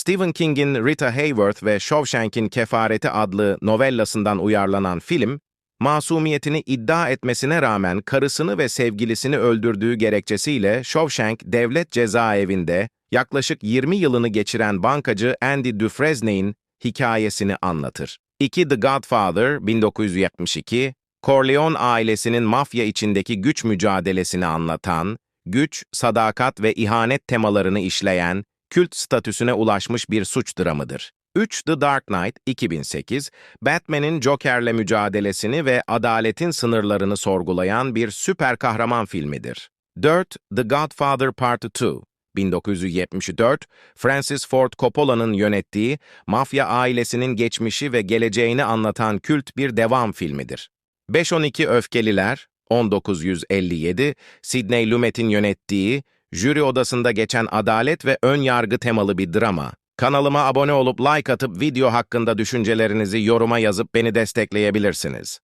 Stephen King'in Rita Hayworth ve Shawshank'in Kefareti adlı novellasından uyarlanan film, masumiyetini iddia etmesine rağmen karısını ve sevgilisini öldürdüğü gerekçesiyle Shawshank Devlet Cezaevinde yaklaşık 20 yılını geçiren bankacı Andy Dufresne'in hikayesini anlatır. 2 The Godfather 1972, Corleone ailesinin mafya içindeki güç mücadelesini anlatan, güç, sadakat ve ihanet temalarını işleyen, kült statüsüne ulaşmış bir suç dramıdır. 3 The Dark Knight 2008, Batman'in Joker'le mücadelesini ve adaletin sınırlarını sorgulayan bir süper kahraman filmidir. 4 The Godfather Part 2 1974, Francis Ford Coppola'nın yönettiği, mafya ailesinin geçmişi ve geleceğini anlatan kült bir devam filmidir. 512 Öfkeliler, 1957, Sidney Lumet'in yönettiği, jüri odasında geçen adalet ve ön yargı temalı bir drama. Kanalıma abone olup like atıp video hakkında düşüncelerinizi yoruma yazıp beni destekleyebilirsiniz.